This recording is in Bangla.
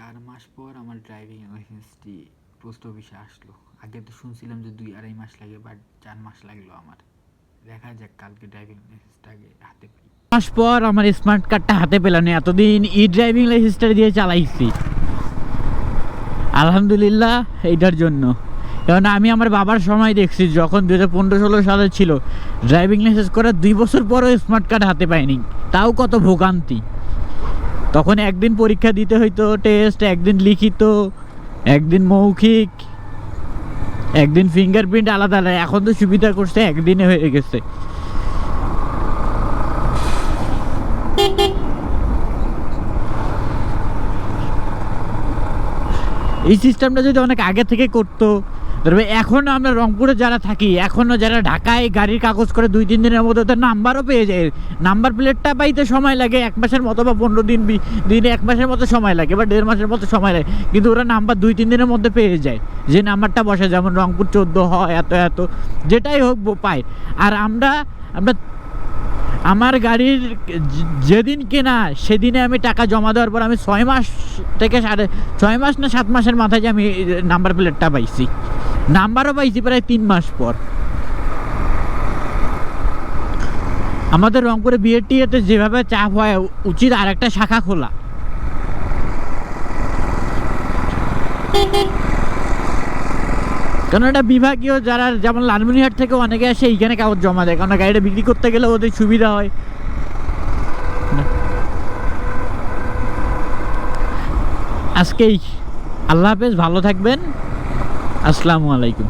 চার মাস পর আমার ড্রাইভিং লাইসেন্সটি পোস্ট অফিসে আসলো। আগে তো শুনছিলাম যে দুই আড়াই মাস লাগে বাট চার মাস লাগল আমার। দেখা যাক, কালকে ড্রাইভিং লাইসেন্সটা আগে হাতে পাই মাস পর আমার স্মার্ট কার্ডটা হাতে পেলাম এতদিন ই ড্রাইভিং লাইসেন্সটা দিয়ে চালাইছি। আলহামদুলিল্লাহ, এইটার জন্য। কারণ আমি আমার বাবার সময় দেখছি, যখন দু হাজার পনেরো ষোলো সালে ছিল ড্রাইভিং লাইসেন্স করার দুই বছর পরও স্মার্ট কার্ড হাতে পাইনি। তাও কত ভোগান্তি। তখন একদিন পরীক্ষা দিতে হইতো টেস্ট একদিন লিখিত, একদিন মৌখিক, একদিন ফিঙ্গারপ্রিন্ট আলাদা আলাদা। এখন তো সুবিধা করছে, একদিনে হয়ে গেছে। এই সিস্টেমটা যদি অনেক আগে থেকে করতো তবে এখনও আমরা রংপুরে যারা থাকি এখনও যারা ঢাকায় গাড়ির কাগজ করে দুই, তিন দিনের মধ্যে তো নাম্বারও পেয়ে যায়। নাম্বার প্লেটটা পাইতে সময় লাগে, এক মাসের মতো বা পনেরো দিন দিনে এক মাসের মতো সময় লাগে বা দেড় মাসের মতো সময় লাগে। কিন্তু ওরা নাম্বার দুই, তিন দিনের মধ্যে পেয়ে যায়। যে নাম্বারটা বসে, যেমন রংপুর চোদ্দ হয়, এত এত, যেটাই হোক পায়। আর আমরা আমরা, আমার গাড়ির যেদিন কেনা, সেদিনে আমি টাকা জমা দেওয়ার পর আমি ছয় মাস থেকে সাড়ে, ছয় মাস না সাত মাসের মাথায় যে আমি নাম্বার প্লেটটা পাইছি। নাম্বারও পাইছি প্রায় তিন মাস পর। আমাদের রংপুরে বিয়ের টিয়েতে যেভাবে চাপ হয়, উচিত আর একটা শাখা খোলা। কারণ এটা বিভাগীয় যারা, যেমন লালমনিহাট থেকে অনেকে আসে, এইখানে কাগজ জমা দেয়। কারণ গাড়িটা বিক্রি করতে গেলে ওদের সুবিধা হয়। আজকেই। আল্লাহ হাফেজ, ভালো থাকবেন। আসসালামু আলাইকুম।